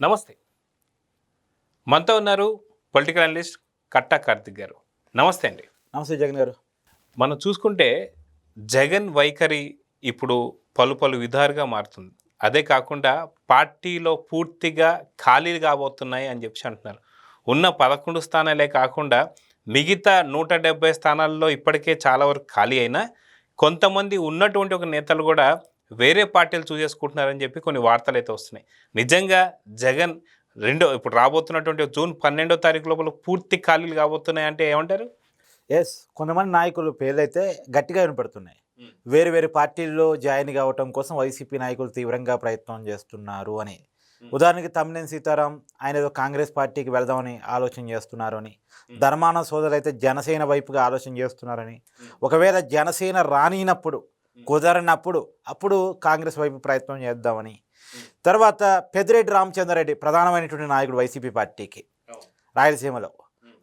నమస్తే. మనతో ఉన్నారు పొలిటికల్ అనలిస్ట్ కట్టా కార్తిక్ గారు. నమస్తే అండి. నమస్తే జగన్ గారు. మనం చూసుకుంటే జగన్ వైఖరి ఇప్పుడు పలు పలు విధాలుగా మారుతుంది. అదే కాకుండా పార్టీలో పూర్తిగా ఖాళీలు కాబోతున్నాయి అని చెప్పి అంటున్నారు. ఉన్న పదకొండు స్థానాలే కాకుండా మిగతా నూట డెబ్బై స్థానాల్లో ఇప్పటికే చాలా వరకు ఖాళీ అయినా కొంతమంది ఉన్నటువంటి ఒక నేతలు కూడా వేరే పార్టీలు చూసేసుకుంటున్నారని చెప్పి కొన్ని వార్తలు అయితే వస్తున్నాయి. నిజంగా జగన్ రెండో ఇప్పుడు రాబోతున్నటువంటి జూన్ పన్నెండో తారీఖు లోపల పూర్తి ఖాళీలు కాబోతున్నాయి అంటే ఏమంటారు? ఎస్ కొంతమంది నాయకులు పేర్లు అయితే గట్టిగా వినపడుతున్నాయి. వేరు వేరు పార్టీల్లో జాయిన్ కావటం కోసం వైసీపీ నాయకులు తీవ్రంగా ప్రయత్నం చేస్తున్నారు అని. ఉదాహరణకి తమ్మినేని సీతారాం ఆయన ఏదో కాంగ్రెస్ పార్టీకి వెళదామని ఆలోచన చేస్తున్నారు అని. ధర్మాన సోదరులు అయితే జనసేన వైపుగా ఆలోచన చేస్తున్నారని ఒకవేళ జనసేన రానినప్పుడు కుదరనప్పుడు అప్పుడు కాంగ్రెస్ వైపు ప్రయత్నం చేద్దామని. తర్వాత పెద్దిరెడ్డి రామచంద్రరెడ్డి ప్రధానమైనటువంటి నాయకుడు వైసీపీ పార్టీకి రాయలసీమలో.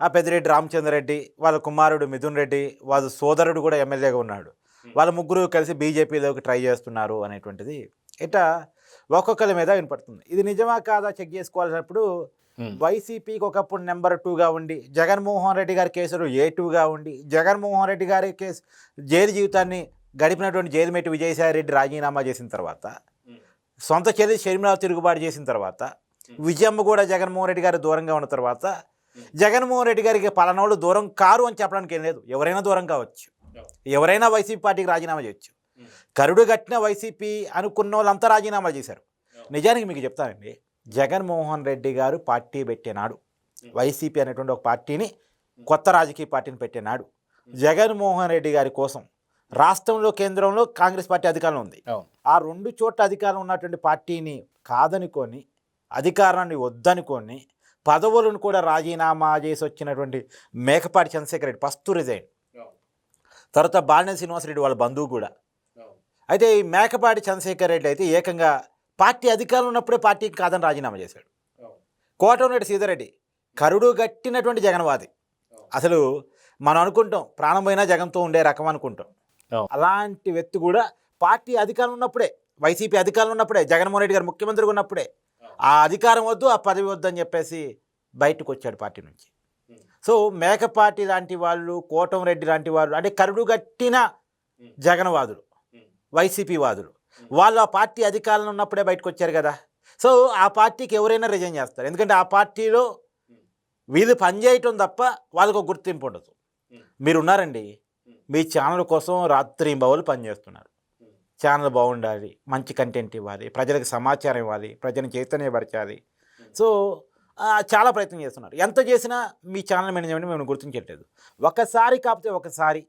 ఆ పెద్దిరెడ్డి రామచంద్రరెడ్డి వాళ్ళ కుమారుడు మిథున్ రెడ్డి వాళ్ళ సోదరుడు కూడా ఎమ్మెల్యేగా ఉన్నాడు. వాళ్ళ ముగ్గురు కలిసి బీజేపీలోకి ట్రై చేస్తున్నారు అనేటువంటిది ఇట్లా ఒక్కొక్కరి మీద వినపడుతుంది. ఇది నిజమా కాదా చెక్ చేసుకోవాల్సినప్పుడు వైసీపీకి ఒకప్పుడు నెంబర్ టూగా ఉండి జగన్మోహన్ రెడ్డి గారి కేసులు ఏ టూగా ఉండి జగన్మోహన్ రెడ్డి గారి కేసు జైలు జీవితాన్ని గడిపినటువంటి జైలుమెట్టి విజయసాయిరెడ్డి రాజీనామా చేసిన తర్వాత సొంత చెల్లి షర్మిలా తిరుగుబాటు చేసిన తర్వాత విజయమ్మ కూడా జగన్మోహన్ రెడ్డి గారి దూరంగా ఉన్న తర్వాత జగన్మోహన్ రెడ్డి గారికి పలానోళ్ళు దూరం కారు అని చెప్పడానికి ఏం లేదు. ఎవరైనా దూరం కావచ్చు. ఎవరైనా వైసీపీ పార్టీకి రాజీనామా చేయొచ్చు. కరుడు కట్టిన వైసీపీ అనుకున్న వాళ్ళంతా రాజీనామా చేశారు. నిజానికి మీకు చెప్తానండి జగన్మోహన్ రెడ్డి గారు పార్టీ పెట్టేనాడు వైసీపీ అనేటువంటి ఒక పార్టీని కొత్త రాజకీయ పార్టీని పెట్టేనాడు జగన్మోహన్ రెడ్డి గారి కోసం రాష్ట్రంలో కేంద్రంలో కాంగ్రెస్ పార్టీ అధికారంలో ఉంది. ఆ రెండు చోట్ల అధికారం ఉన్నటువంటి పార్టీని కాదనుకొని అధికారాన్ని వద్దనుకొని పదవులను కూడా రాజీనామా చేసి వచ్చినటువంటి మేకపాటి చంద్రశేఖర్ రెడ్డి ఫస్ట్ రిజైన్. తర్వాత బాలినేని శ్రీనివాసరెడ్డి వాళ్ళ బంధువు కూడా. అయితే ఈ మేకపాటి చంద్రశేఖర్ రెడ్డి అయితే ఏకంగా పార్టీ అధికారంలో ఉన్నప్పుడే పార్టీకి కాదని రాజీనామా చేశాడు. కోటమిరెడ్డి సీతారెడ్డి కరుడు గట్టినటువంటి జగన్వాది. అసలు మనం అనుకుంటాం ప్రాణం పోయినా జగన్తో ఉండే రకం అనుకుంటాం. అలాంటి వ్యక్తి కూడా పార్టీ అధికారం ఉన్నప్పుడే వైసీపీ అధికారం ఉన్నప్పుడే జగన్మోహన్ రెడ్డి గారు ముఖ్యమంత్రిగా ఉన్నప్పుడే ఆ అధికారం వద్దు ఆ పదవి వద్దు అని చెప్పేసి బయటకు వచ్చాడు పార్టీ నుంచి. సో మేకపాటి లాంటి వాళ్ళు కోటంరెడ్డి లాంటి వాళ్ళు అంటే కరుడు గట్టిన జగన్వాదులు వైసీపీ వాదులు వాళ్ళు ఆ పార్టీ అధికారంలో ఉన్నప్పుడే బయటకు వచ్చారు కదా. సో ఆ పార్టీకి ఎవరైనా రిజైన్ చేస్తారు. ఎందుకంటే ఆ పార్టీలో వీళ్ళు పనిచేయటం తప్ప వాళ్ళకు ఒక గుర్తింపు ఉండదు. మీరు ఉన్నారండి మీ ఛానల్ కోసం రాత్రి బవులు పనిచేస్తున్నారు. ఛానల్ బాగుండాలి మంచి కంటెంట్ ఇవ్వాలి ప్రజలకు సమాచారం ఇవ్వాలి ప్రజలను చైతన్యపరచాలి. సో చాలా ప్రయత్నం చేస్తున్నారు. ఎంత చేసినా మీ ఛానల్ మేనేజ్మెంట్ మేము గుర్తించట్లేదు. ఒకసారి కాకపోతే ఒకసారి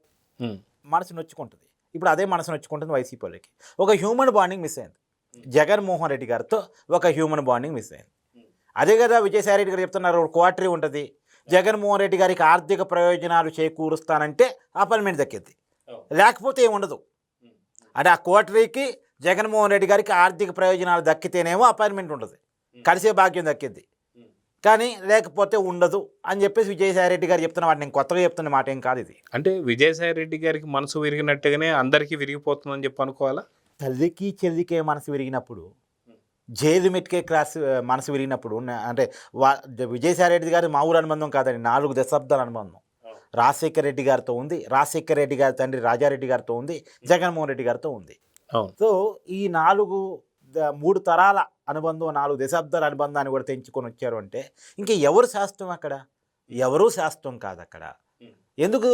మనసు నొచ్చుకుంటుంది. ఇప్పుడు అదే మనసు నొచ్చుకుంటుంది వైసీపీ వాళ్ళకి. ఒక హ్యూమన్ బాండింగ్ మిస్ అయింది. జగన్మోహన్ రెడ్డి గారితో ఒక హ్యూమన్ బాండింగ్ మిస్ అయింది. అదే కదా విజయసాయి రెడ్డి గారు చెప్తున్నారు క్వార్టరీ ఉంటుంది. జగన్మోహన్ రెడ్డి గారికి ఆర్థిక ప్రయోజనాలు చేకూరుస్తానంటే అపాయింట్మెంట్ దక్కింది. లేకపోతే ఏముండదు అంటే ఆ క్వార్టరీకి జగన్మోహన్ రెడ్డి గారికి ఆర్థిక ప్రయోజనాలు దక్కితేనేమో అపాయింట్మెంట్ ఉంటుంది. కలిసే భాగ్యం దక్కింది. కానీ లేకపోతే ఉండదు అని చెప్పేసి విజయసాయి రెడ్డి గారు చెప్తున్న వాటి నేను కొత్తగా చెప్తున్న మాట ఏం కాదు ఇది. అంటే విజయసాయి రెడ్డి గారికి మనసు విరిగినట్టుగానే అందరికీ విరిగిపోతుందని చెప్పి అనుకోవాలా? తల్లికి చెల్లికే మనసు విరిగినప్పుడు జైలు మెట్కే క్లాస్ మనసు విరిగినప్పుడు అంటే వా విజయసాయి రెడ్డి గారి మా ఊరు అనుబంధం కాదండి నాలుగు దశాబ్దాల అనుబంధం. రాజశేఖర రెడ్డి గారితో ఉంది. రాజశేఖర రెడ్డి గారి తండ్రి రాజారెడ్డి గారితో ఉంది. జగన్మోహన్ రెడ్డి గారితో ఉంది. సో ఈ నాలుగు మూడు తరాల అనుబంధం నాలుగు దశాబ్దాల అనుబంధాన్ని కూడా తెంచుకొని వచ్చారు అంటే ఇంకా ఎవరు శాస్త్రం అక్కడ? ఎవరూ శాస్త్రం కాదు అక్కడ. ఎందుకు?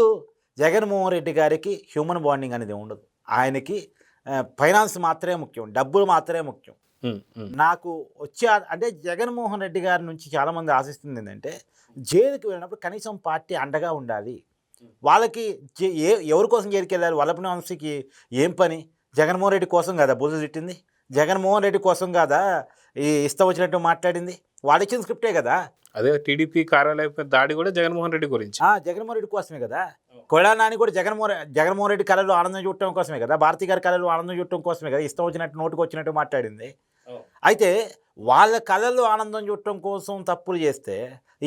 జగన్మోహన్ రెడ్డి గారికి హ్యూమన్ బాండింగ్ అనేది ఉండదు. ఆయనకి ఫైనాన్స్ మాత్రమే ముఖ్యం. డబ్బులు మాత్రమే ముఖ్యం. నాకు వచ్చే అంటే జగన్మోహన్ రెడ్డి గారి నుంచి చాలామంది ఆశిస్తుంది ఏంటంటే జైలుకి వెళ్ళినప్పుడు కనీసం పార్టీ అండగా ఉండాలి. వాళ్ళకి ఏ ఎవరి కోసం జైలుకి వెళ్ళాలి? వల్లభ వంశీకి ఏం పని? జగన్మోహన్ రెడ్డి కోసం కదా బుద్ధి తిట్టింది? జగన్మోహన్ రెడ్డి కోసం కదా ఈ ఇష్టం వచ్చినట్టు మాట్లాడింది? వాళ్ళు ఇచ్చిన స్క్రిప్టే కదా. అదే టీడీపీ కార్యాలయం దాడి కూడా జగన్మోహన్ రెడ్డి గురించి. ఆ, జగన్మోహన్ రెడ్డి కోసమే కదా. కొడా నాని కూడా జగన్మోహన్ జగన్మోహన్ రెడ్డి కళలో ఆనందం చూడటం కోసమే కదా. భారతి గారి కళలో ఆనందం చూడటం కోసమే కదా. ఇష్టం వచ్చినట్టు నోటుకు వచ్చినట్టు మాట్లాడింది. అయితే వాళ్ళ కళల్లో ఆనందం చూడటం కోసం తప్పులు చేస్తే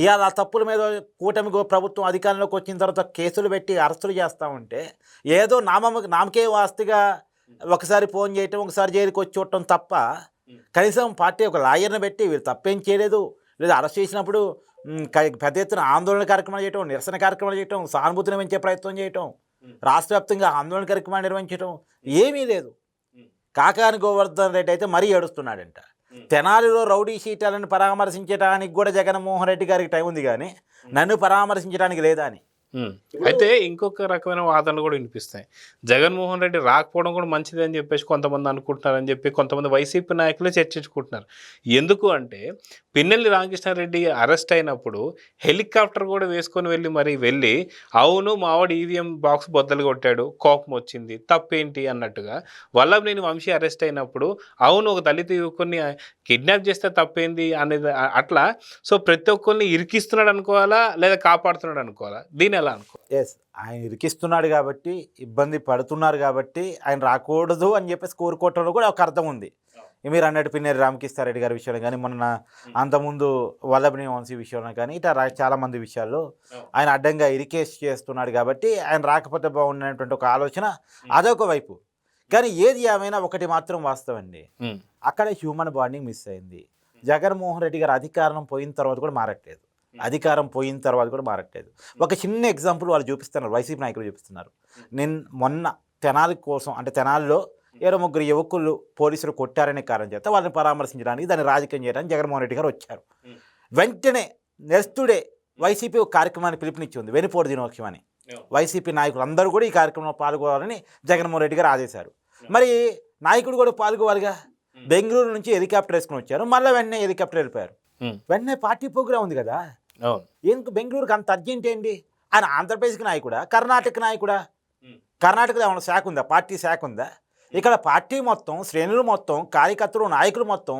ఇవాళ ఆ తప్పుల మీద కూటమి ప్రభుత్వం అధికారంలోకి వచ్చిన తర్వాత కేసులు పెట్టి అరెస్టులు చేస్తూ ఉంటే ఏదో నామ నామకే వాస్తిగా ఒకసారి ఫోన్ చేయటం ఒకసారి జైలుకి వచ్చి చూడటం తప్ప కనీసం పార్టీ ఒక లాయర్ని పెట్టి వీళ్ళు తప్పేం చేయలేదు. లేదా అరెస్ట్ చేసినప్పుడు పెద్ద ఎత్తున ఆందోళన కార్యక్రమాలు చేయటం నిరసన కార్యక్రమాలు చేయటం సానుభూతిని పెంచే ప్రయత్నం చేయటం రాష్ట్ర వ్యాప్తంగా ఆందోళన కార్యక్రమాలు నిర్వహించడం ఏమీ లేదు. కాకాని గోవర్ధన్ రెడ్డి అయితే మరీ ఏడుస్తున్నాడంట. తెనాలిలో రౌడీ షీటాలను పరామర్శించడానికి కూడా జగన్మోహన్ రెడ్డి గారికి టైం ఉంది కానీ నన్ను పరామర్శించడానికి లేదా అని. అయితే ఇంకొక రకమైన వాదనలు కూడా వినిపిస్తాయి. జగన్మోహన్ రెడ్డి రాకపోవడం కూడా మంచిది అని చెప్పేసి కొంతమంది అనుకుంటున్నారని చెప్పి కొంతమంది వైసీపీ నాయకులు చర్చించుకుంటున్నారు. ఎందుకు అంటే పిన్నెల్లి రామకృష్ణారెడ్డి అరెస్ట్ అయినప్పుడు హెలికాప్టర్ కూడా వేసుకొని వెళ్ళి మరి వెళ్ళి అవును మావాడు ఈవీఎం బాక్స్ బొద్దలు కొట్టాడు కోపం వచ్చింది తప్పేంటి అన్నట్టుగా వల్లభనేని వంశీ అరెస్ట్ అయినప్పుడు అవును ఒక దళిత యువకుని కిడ్నాప్ చేస్తే తప్పేంది అనేది అట్లా సో ప్రతి ఒక్కరిని ఇరికిస్తున్నాడు అనుకోవాలా లేదా కాపాడుతున్నాడు అనుకోవాలా? దీని ఎలా అనుకో. ఎస్ ఆయన ఇరికిస్తున్నాడు కాబట్టి ఇబ్బంది పడుతున్నారు కాబట్టి ఆయన రాకూడదు అని చెప్పేసి కోరుకోవటంలో కూడా ఒక అర్థం ఉంది. మీరు అన్నట్టు పిన్నేరు రామకృష్ణారెడ్డి గారి విషయంలో కానీ మొన్న అంతకుముందు వల్లభని వంశీ విషయంలో కానీ ఇట్లా చాలా మంది విషయాల్లో ఆయన అడ్డంగా ఇరికేస్ చేస్తున్నాడు కాబట్టి ఆయన రాకపోతే బాగున్నటువంటి ఒక ఆలోచన అదొక వైపు. కానీ ఏది ఏమైనా ఒకటి మాత్రం వాస్తవం అండి ఉమ్. అక్కడ హ్యూమన్ బాండింగ్ మిస్ అయింది. జగన్మోహన్ రెడ్డి గారు అధికారం పోయిన తర్వాత కూడా మారట్లేదు. అధికారం పోయిన తర్వాత కూడా మారట్లేదు. ఒక చిన్న ఎగ్జాంపుల్ వాళ్ళు చూపిస్తున్నారు వైసీపీ నాయకులు చూపిస్తున్నారు. నేను మొన్న తెనాలి కోసం అంటే తెనాలిలో ఏరో ముగ్గురు యువకులు పోలీసులు కొట్టారనే కారణం చేత వాళ్ళని పరామర్శించడానికి దాన్ని రాజకీయం చేయడానికి జగన్మోహన్ రెడ్డి గారు వచ్చారు. వెంటనే నెక్స్ట్ డే వైసీపీ ఒక కార్యక్రమాన్ని పిలుపునిచ్చింది వెనుపోటు దినోత్సవం అని. వైసీపీ నాయకులు అందరూ కూడా ఈ కార్యక్రమంలో పాల్గొనాలని జగన్మోహన్ రెడ్డి గారు ఆదేశారు. మరి నాయకుడు కూడా పాల్గొవాలిగా? బెంగళూరు నుంచి హెలికాప్టర్ వేసుకుని వచ్చారు మళ్ళీ వెంటనే హెలికాప్టర్ వెళ్ళిపోయారు. వెంటనే పార్టీ ప్రోగ్రామ్ ఉంది కదా? ఎందుకు బెంగళూరుకి అంత అర్జెంట్ ఏంటి? ఆయన ఆంధ్రప్రదేశ్కి నాయకుడా? కర్ణాటక నాయకుడా. కర్ణాటకలో ఏమైనా శాఖ ఉందా? పార్టీ శాఖ ఉందా? ఇక్కడ పార్టీ మొత్తం శ్రేణులు మొత్తం కార్యకర్తలు నాయకులు మొత్తం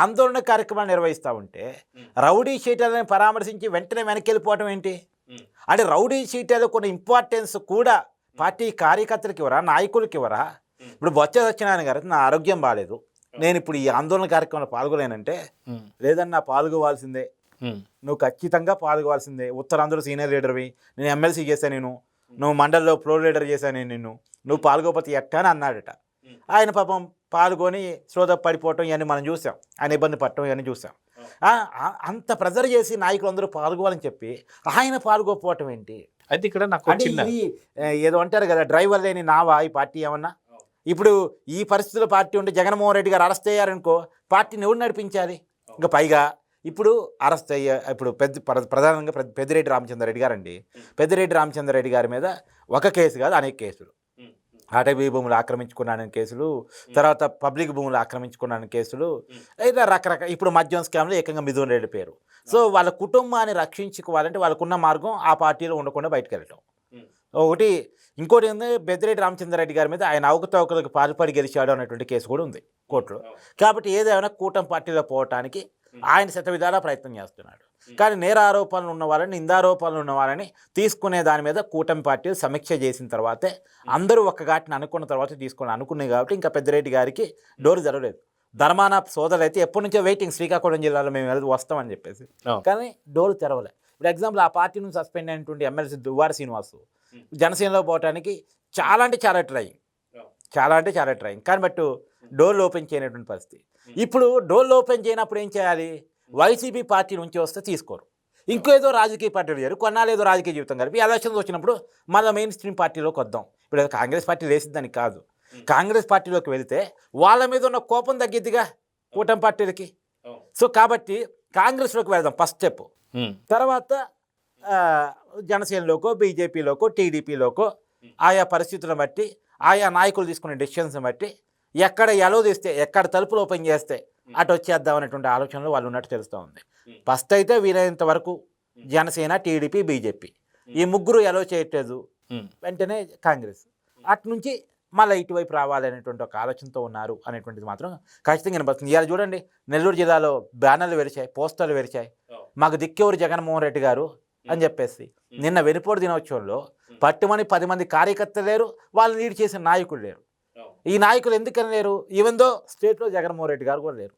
ఆందోళన కార్యక్రమాలు నిర్వహిస్తూ ఉంటే రౌడీ షీటర్లను పరామర్శించి వెంటనే వెనక్కి వెళ్ళిపోవటం ఏంటి. అంటే రౌడీ షీటర్లు కొన్ని ఇంపార్టెన్స్ కూడా పార్టీ కార్యకర్తలకు ఇవ్వరా? నాయకులకి ఇవ్వరా? ఇప్పుడు బొత్స సత్యనారాయణ గారు నా ఆరోగ్యం బాగాలేదు నేను ఇప్పుడు ఈ ఆందోళన కార్యక్రమంలో పాల్గొలేనంటే. లేదన్నా పాల్గొవాల్సిందే. నువ్వు ఖచ్చితంగా పాల్గొవాల్సిందే ఉత్తరాంధ్ర సీనియర్ లీడర్వి నేను ఎమ్మెల్సీ చేశాను నేను. నువ్వు మండలిలో ప్రో లీడర్ చేశాను నేను నిన్ను. నువ్వు పాల్గొపోతే ఎట్టా అని అన్నాడట. ఆయన పాపం పాల్గొని శ్రోత పడిపోవటం ఇవన్నీ మనం చూసాం ఆయన ఇబ్బంది పడటం ఇవన్నీ చూసాం అంత ప్రెజర్ చేసి నాయకులు అందరూ పాల్గొవాలని చెప్పి ఆయన పాల్గొపోవటం ఏంటి? అయితే ఇక్కడ నాకు ఏదో అంటారు కదా డ్రైవర్ లేని నావా ఈ పార్టీ ఏమన్నా? ఇప్పుడు ఈ పరిస్థితుల్లో పార్టీ ఉంటే జగన్మోహన్ రెడ్డి గారు అరెస్ట్ అయ్యారనుకో పార్టీని ఎవరు నడిపించాలి? ఇంకా పైగా ఇప్పుడు అరెస్ట్ అయ్యే ఇప్పుడు పెద్ద ప్ర- ప్రధానంగా పెద్ద- పెద్దిరెడ్డి రామచంద్రరెడ్డి గారు అండి పెద్దిరెడ్డి రామచంద్రరెడ్డి గారి మీద ఒక కేసు కాదు అనేక కేసులు. అటవీ భూములు ఆక్రమించుకున్నానని కేసులు తర్వాత పబ్లిక్ భూములు ఆక్రమించుకున్నానని కేసులు ఇలా రకరకాల ఇప్పుడు మద్యం స్కామ్లో ఏకంగా మిథున్ రెడ్డి పేరు. సో వాళ్ళ కుటుంబాన్ని రక్షించుకోవాలంటే వాళ్ళకున్న మార్గం ఆ పార్టీలో ఉండకుండా బయటకు వెళ్ళటం. ఒకటి ఇంకోటి ఏంటంటే బెద్దిరెడ్డి రామచంద్రరెడ్డి గారి మీద ఆయన అవకతవకలకు పాల్పడి గెలిచాడు అన్నటువంటి కేసు కూడా ఉంది కోర్టులో. కాబట్టి ఏదైనా కూటమి పార్టీలో పోవటానికి ఆయన శతవిధాలా ప్రయత్నం చేస్తున్నాడు. కానీ నేరారోపణలు ఉన్న వాళ్ళని నిందారోపణలు ఉన్న వాళ్ళని తీసుకునే దాని మీద కూటమి పార్టీలు సమీక్ష చేసిన తర్వాతే అందరూ ఒక్క ఘాటిని అనుకున్న తర్వాత తీసుకుని అనుకున్నాయి కాబట్టి ఇంకా పెద్దిరెడ్డి గారికి డోరు జరగలేదు ధర్మాన సోదరులు అయితే ఎప్పటి నుంచో వెయిటింగ్ శ్రీకాకుళం జిల్లాలో మేము వెళ్ళి వస్తామని చెప్పేసి. కానీ డోరు తెరవలే. ఇప్పుడు ఎగ్జాంపుల్ ఆ పార్టీ నుంచి సస్పెండ్ అయినటువంటి ఎమ్మెల్సీ దువ్వారి శ్రీనివాసు. జనసేనలో పోవటానికి చాలా అంటే చాలా ట్రైంగ్ చాలా అంటే చాలా ట్రైంగ్ కానీ బట్ డోర్లు ఓపెన్ చేయనటువంటి పరిస్థితి. ఇప్పుడు డోర్లు ఓపెన్ చేయనప్పుడు ఏం చేయాలి? వైసీపీ పార్టీ నుంచి వస్తే తీసుకోరు. ఇంకో ఏదో రాజకీయ పార్టీలు చేయరు కొన్నాళ్ళు ఏదో రాజకీయ జీవితం కలిపి ఎలక్షన్స్ వచ్చినప్పుడు మళ్ళీ మెయిన్ స్ట్రీమ్ పార్టీలోకి వద్దాం. ఇప్పుడు ఏదో కాంగ్రెస్ పార్టీ వేసిద్దని కాదు. కాంగ్రెస్ పార్టీలోకి వెళితే వాళ్ళ మీద ఉన్న కోపం తగ్గిద్దిగా కూటమి పార్టీలకి. సో కాబట్టి కాంగ్రెస్లోకి వెళ్దాం ఫస్ట్ స్టెప్. తర్వాత జనసేనలోకో బీజేపీలోకో టీడీపీలోకో ఆయా పరిస్థితులను బట్టి ఆయా నాయకులు తీసుకునే డెసిషన్స్ బట్టి ఎక్కడ ఎలో తీస్తే ఎక్కడ తలుపులు ఓపెన్ చేస్తే అటు వచ్చేద్దాం అనేటువంటి ఆలోచనలో వాళ్ళు ఉన్నట్టు తెలుస్తూ ఉంది. ఫస్ట్ అయితే వీలైనంత వరకు జనసేన టీడీపీ బీజేపీ. ఈ ముగ్గురు ఎలో చేయట్లేదు. వెంటనే కాంగ్రెస్. అటు నుంచి మళ్ళీ ఇటువైపు రావాలి అనేటువంటి ఒక ఆలోచనతో ఉన్నారు అనేటువంటిది మాత్రం ఖచ్చితంగా వినపడుతుంది. ఇవాళ చూడండి నెల్లూరు జిల్లాలో బ్యానర్లు వెరిచాయి పోస్టర్లు వెరిచాయి. మాకు దిక్కెవరు జగన్మోహన్ రెడ్డి గారు? అని చెప్పేసి. నిన్న వెనుపోటు దినోత్సవంలో పట్టుమని పది మంది కార్యకర్తలు లేరు వాళ్ళు లీడ్ చేసిన నాయకులు లేరు. ఈ నాయకులు ఎందుకని లేరు? ఈవెందో స్టేట్లో జగన్మోహన్ రెడ్డి గారు కూడా లేరు.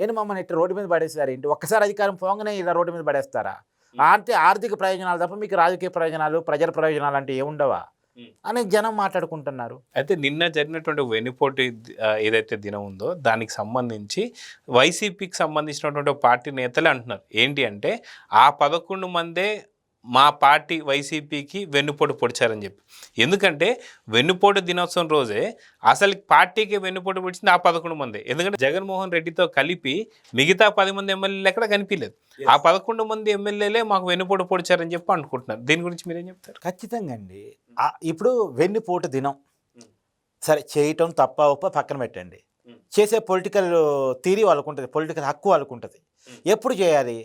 ఏంటి మమ్మల్ని ఇట్లా రోడ్డు మీద పడేసారు ఏంటి? ఒక్కసారి అధికారం పోగానే ఇలా రోడ్డు మీద పడేస్తారా? అంటే ఆర్థిక ప్రయోజనాలు తప్ప మీకు రాజకీయ ప్రయోజనాలు ప్రజల ప్రయోజనాలు అంటే ఏముండవా? అని జనం మాట్లాడుకుంటున్నారు. అయితే నిన్న జరిగినటువంటి వెన్నుపోటు ఏదైతే దినం ఉందో దానికి సంబంధించి వైసీపీకి సంబంధించినటువంటి పార్టీ నేతలే అంటున్నారు. ఏంటి అంటే ఆ పదకొండు మందే మా పార్టీ వైసీపీకి వెన్నుపోటు పొడిచారని చెప్పి. ఎందుకంటే వెన్నుపోటు దినోత్సవం రోజే అసలు పార్టీకి వెన్నుపోటు పొడిచింది ఆ పదకొండు మంది. ఎందుకంటే జగన్మోహన్ రెడ్డితో కలిపి మిగతా పది మంది ఎమ్మెల్యేలు ఎక్కడ కనిపించలేదు. ఆ పదకొండు మంది ఎమ్మెల్యేలే మాకు వెన్నుపోటు పొడిచారని చెప్పి అనుకుంటున్నారు. దీని గురించి మీరేం చెప్తారు? ఖచ్చితంగా అండి. ఇప్పుడు వెన్నుపోటు దినం. సరే చేయటం తప్ప ఒప్ప పక్కన పెట్టండి. చేసే పొలిటికల్ థీరీ వాళ్ళకు ఉంటుంది పొలిటికల్ హక్కు వాళ్ళకు ఉంటుంది ఎప్పుడు చేయాలి?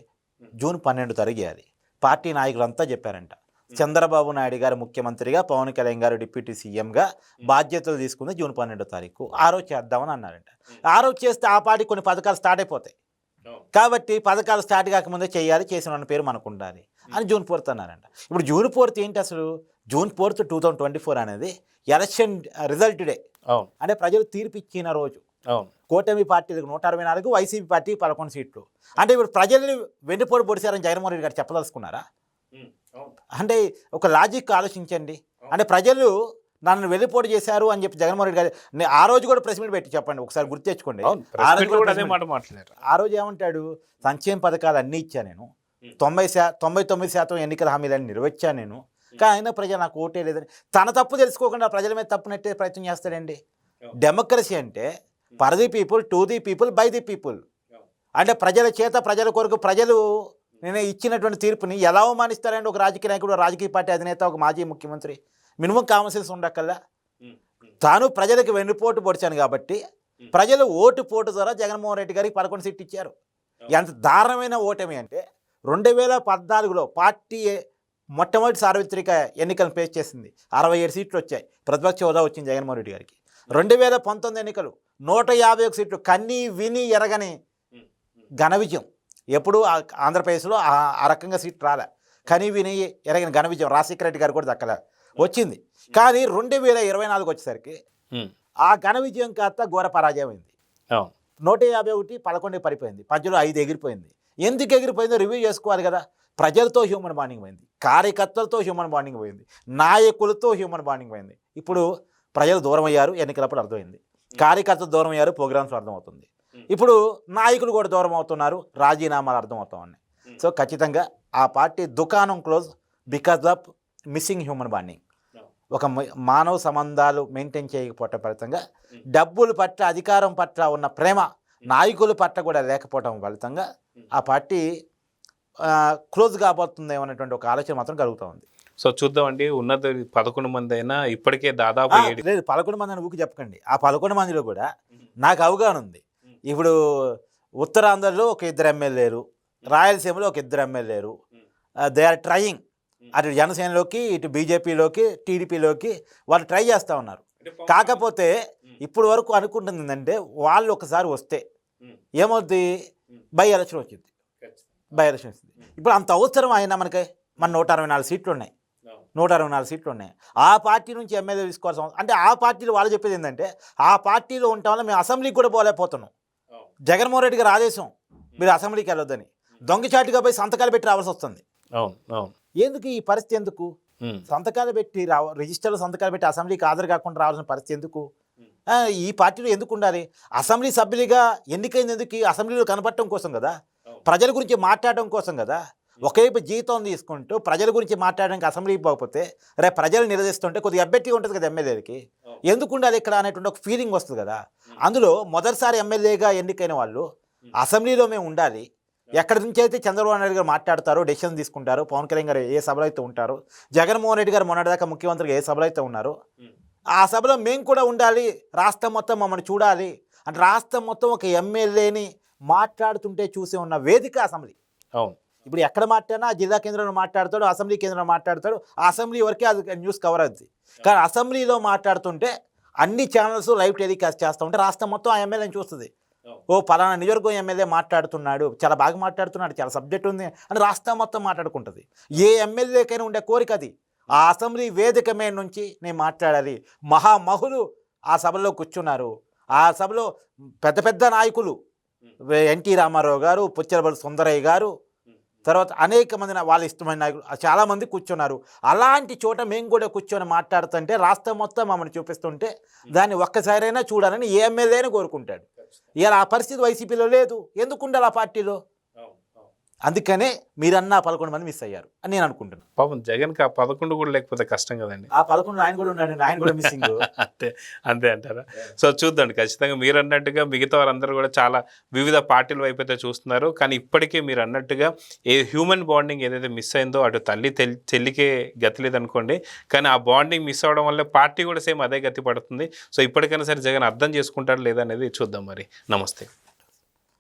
జూన్ పన్నెండు తారీఖు చేయాలి. పార్టీ నాయకులంతా చెప్పారంట. చంద్రబాబు నాయుడు గారు ముఖ్యమంత్రిగా పవన్ కళ్యాణ్ గారు డిప్యూటీ సీఎంగా బాధ్యతలు తీసుకుంది జూన్ పన్నెండో తారీఖు. ఆ రోజు చేద్దామని అన్నారంట. ఆ రోజు చేస్తే ఆ పార్టీ కొన్ని పథకాలు స్టార్ట్ అయిపోతాయి. కాబట్టి పథకాలు స్టార్ట్ కాకముందే చేయాలి చేసిన పేరు మనకు ఉండాలి అని జూన్ ఫోర్త్ అన్నారంట. ఇప్పుడు జూన్ ఫోర్త్ ఏంటి అసలు? June fourth two thousand twenty four అనేది ఎలక్షన్ రిజల్ట్ డే. అంటే ప్రజలు తీర్పు ఇచ్చిన రోజు. కూటమి పార్టీలకు నూట అరవై నాలుగు వైసీపీ పార్టీ పదకొండు సీట్లు. అంటే ఇప్పుడు ప్రజల్ని వెన్నుపోటు పొడిచారని జగన్మోహన్ రెడ్డి గారు చెప్పదలుచుకున్నారా? అంటే ఒక లాజిక్ ఆలోచించండి. అంటే ప్రజలు నన్ను వెన్నుపోటు చేశారు అని చెప్పి జగన్మోహన్ రెడ్డి గారు ఆ రోజు కూడా ప్రెస్ మీట్ పెట్టి చెప్పండి ఒకసారి గుర్తు తెచ్చుకోండి. ఆ రోజు కూడా ఆ రోజు ఏమంటాడు? సంక్షేమ పథకాలు అన్నీ ఇచ్చా నేను. తొంభై శా తొంభై తొమ్మిది శాతం ఎన్నికల హామీలన్నీ నిర్వహించాను నేను. కానీ అయినా ప్రజలు నాకు ఓటే లేదని. తన తప్పు తెలుసుకోకుండా ప్రజల మీద తప్పు నెట్టే ప్రయత్నం చేస్తాడండి. డెమోక్రసీ అంటే for the people to the people by the people అంటే ప్రజల చేత ప్రజల కొరకు ప్రజలు నేను ఇచ్చినటువంటి తీర్పుని ఎలా అవమానిస్తారండి ఒక రాజకీయ నాయకుడు రాజకీయ పార్టీ అధినేత ఒక మాజీ ముఖ్యమంత్రి మినిమం కామన్ సెన్స్ ఉండక్కల్లా. తాను ప్రజలకు వెన్నుపోటు పొడిచాను కాబట్టి ప్రజలు ఓటు పోటు ద్వారా జగన్మోహన్ రెడ్డి గారికి పదకొండు సీట్లు ఇచ్చారు. ఎంత దారుణమైన ఓటమి అంటే రెండు వేల పద్నాలుగులో పార్టీ మొట్టమొదటి సార్వత్రిక ఎన్నికలను ఫేస్ చేసింది. అరవై ఏడు సీట్లు వచ్చాయి. ప్రతిపక్ష హోదా వచ్చింది జగన్మోహన్ రెడ్డి గారికి. రెండు వేల పంతొమ్మిది ఎన్నికలు నూట యాభై ఒక సీట్లు కన్నీ విని ఎరగని ఘన విజయం. ఎప్పుడు ఆ- ఆంధ్రప్రదేశ్లో ఆ ఆ రకంగా సీట్ రాలే. కని విని ఎరగని ఘన విజయం రాజశేఖర రెడ్డి గారు కూడా దక్కలే. వచ్చింది. కానీ రెండు వేల ఇరవై నాలుగు వచ్చేసరికి ఆ ఘన విజయం కాస్త ఘోర పరాజయం అయింది. నూట యాభై ఒకటి పదకొండు పడిపోయింది. మధ్యలో ఐదు ఎగిరిపోయింది. ఎందుకు ఎగిరిపోయిందో రివ్యూ చేసుకోవాలి కదా. ప్రజలతో హ్యూమన్ బాండింగ్ పోయింది. కార్యకర్తలతో హ్యూమన్ బాండింగ్ పోయింది. నాయకులతో హ్యూమన్ బాండింగ్ పోయింది. ఇప్పుడు ప్రజలు దూరం అయ్యారు ఎన్నికలప్పుడు అర్థమైంది. కార్యకర్తలు దూరం అయ్యారు ప్రోగ్రామ్స్ అర్థమవుతుంది. ఇప్పుడు నాయకులు కూడా దూరం అవుతున్నారు రాజీనామాలు అర్థమవుతా ఉన్నాయి సో ఖచ్చితంగా ఆ పార్టీ దుకాణం close because of missing human bonding. ఒక మానవ సంబంధాలు మెయింటైన్ చేయకపోవటం ఫలితంగా డబ్బుల పట్ల అధికారం పట్ల ఉన్న ప్రేమ నాయకుల పట్ల కూడా లేకపోవటం ఫలితంగా ఆ పార్టీ క్లోజ్ కాబోతుందేమో అనేటువంటి ఒక ఆలోచన మాత్రం కలుగుతూ ఉంది. సో చూద్దామండి ఉన్నది పదకొండు మంది అయినా ఇప్పటికే దాదాపు ఏడు లేదు పదకొండు మంది అని ఊరికి చెప్పకండి. ఆ పదకొండు మందిలో కూడా నాకు అవగాహన ఉంది. ఇప్పుడు ఉత్తరాంధ్రలో ఒక ఇద్దరు ఎమ్మెల్యేలు రాయలసీమలో ఒక ఇద్దరు ఎమ్మెల్యేలు దే ఆర్ ట్రయింగ్. అటు జనసేనలోకి ఇటు బీజేపీలోకి టీడీపీలోకి వాళ్ళు ట్రై చేస్తూ ఉన్నారు. కాకపోతే ఇప్పుడు వరకు అనుకుంటుంది ఏంటంటే వాళ్ళు ఒకసారి వస్తే ఏమవుద్ది? బై ఎలక్షన్ వచ్చింది బై ఎలక్షన్ వచ్చింది ఇప్పుడు అంత అవసరం అయినా మనకి మన నూట అరవై నాలుగు సీట్లు ఉన్నాయి. నూట అరవై నాలుగు సీట్లు ఉన్నాయి. ఆ పార్టీ నుంచి ఎమ్మెల్యే తీసుకోవాల్సిన అంటే ఆ పార్టీలో వాళ్ళు చెప్పేది ఏంటంటే ఆ పార్టీలో ఉండటం వల్ల మేము అసెంబ్లీకి కూడా పోలేకపోతున్నాం. జగన్మోహన్ రెడ్డి గారి ఆదేశం మీరు అసెంబ్లీకి వెళ్ళొద్దని. దొంగచాటుగా పోయి సంతకాలు పెట్టి రావాల్సి వస్తుంది. ఎందుకు ఈ పరిస్థితి ఎందుకు? సంతకాలు పెట్టి రావ రిజిస్టర్లో సంతకాలు పెట్టి అసెంబ్లీకి హాజరు కాకుండా రావాల్సిన పరిస్థితి ఎందుకు? ఈ పార్టీలో ఎందుకు ఉండాలి? అసెంబ్లీ సభ్యులుగా ఎన్నికైంది ఎందుకు? ఈ అసెంబ్లీలో కనపడటం కోసం కదా? ప్రజల గురించి మాట్లాడడం కోసం కదా? ఒకవైపు జీతం తీసుకుంటూ ప్రజల గురించి మాట్లాడడానికి అసెంబ్లీకి పోకపోతే రేపు ప్రజలు నిలదీస్తుంటే కొద్దిగా అభ్యర్థిగా ఉంటుంది కదా ఎమ్మెల్యేలకి. ఎందుకు ఉండాలి ఇక్కడ అనేటువంటి ఒక ఫీలింగ్ వస్తుంది కదా. అందులో మొదటిసారి ఎమ్మెల్యేగా ఎన్నికైన వాళ్ళు అసెంబ్లీలో మేము ఉండాలి. ఎక్కడి నుంచి అయితే చంద్రబాబు నాయుడు గారు మాట్లాడతారో డెసిషన్ తీసుకుంటారు పవన్ కళ్యాణ్ గారు ఏ సభలో అయితే ఉంటారు జగన్మోహన్ రెడ్డి గారు మొన్నటిదాకా ముఖ్యమంత్రిగా ఏ సభలో అయితే ఉన్నారు ఆ సభలో మేము కూడా ఉండాలి. రాష్ట్రం మొత్తం మమ్మల్ని చూడాలి. అంటే రాష్ట్రం మొత్తం ఒక ఎమ్మెల్యేని మాట్లాడుతుంటే చూసి ఉన్న వేదిక అసెంబ్లీ. అవును. ఇప్పుడు ఎక్కడ మాట్లాడినా ఆ జిల్లా కేంద్రంలో మాట్లాడతాడు అసెంబ్లీ కేంద్రంలో మాట్లాడతాడు. ఆ అసెంబ్లీ వరకే అది న్యూస్ కవర్ అవుతుంది కానీ అసెంబ్లీలో మాట్లాడుతుంటే అన్ని ఛానల్స్ లైవ్ టెలికాస్ట్ చేస్తూ ఉంటే రాష్ట్రం మొత్తం ఆ ఎమ్మెల్యేని చూస్తుంది. ఓ పలానా నియోజకవర్గం ఎమ్మెల్యే మాట్లాడుతున్నాడు చాలా బాగా మాట్లాడుతున్నాడు చాలా సబ్జెక్ట్ ఉంది అని రాష్ట్రం మొత్తం మాట్లాడుకుంటుంది. ఏ ఎమ్మెల్యేకైనా ఉండే కోరిక అది. ఆ అసెంబ్లీ వేదిక మీద నుంచి నేను మాట్లాడాలి. మహామహులు ఆ సభలో కూర్చున్నారు. ఆ సభలో పెద్ద పెద్ద నాయకులు ఎన్టీ రామారావు గారు పుచ్చలబడి సుందరయ్య గారు తర్వాత అనేక మంది వాళ్ళ ఇష్టమైన నాయకులు చాలా మంది కూర్చున్నారు. అలాంటి చోట మేము కూడా కూర్చొని మాట్లాడుతుంటే రాష్ట్రం మొత్తం మమ్మల్ని చూపిస్తుంటే దాన్ని ఒక్కసారైనా చూడాలని ఏ ఎమ్మెల్యేనే కోరుకుంటాడు? ఇలా ఆ పరిస్థితి వైసీపీలో లేదు. ఎందుకు ఉండాలి ఆ పార్టీలో? అందుకనే మీరన్నా పదకొండు మంది మిస్ అయ్యారు అని నేను అనుకుంటున్నాను పాపం జగన్కి ఆ పదకొండు కూడా లేకపోతే కష్టం కదండి. ఆ పదకొండు ఆయన కూడా ఉన్నాడు ఆయన కూడా మిస్సింగ్ అంతే అంతే అంటారా? సో చూద్దాం ఖచ్చితంగా మీరు అన్నట్టుగా మిగతా వారందరూ కూడా చాలా వివిధ పార్టీల వైపు అయితే చూస్తున్నారు. కానీ ఇప్పటికే మీరు అన్నట్టుగా ఏ హ్యూమన్ బాండింగ్ ఏదైతే మిస్ అయిందో అటు తల్లి తెల్- చెల్లికే గతి లేదనుకోండి. కానీ ఆ బాండింగ్ మిస్ అవడం వల్ల పార్టీ కూడా సేమ్ అదే గతి పడుతుంది. సో ఇప్పటికైనా సరే జగన్ అర్థం చేసుకుంటాడు లేదనేది చూద్దాం మరి. నమస్తే.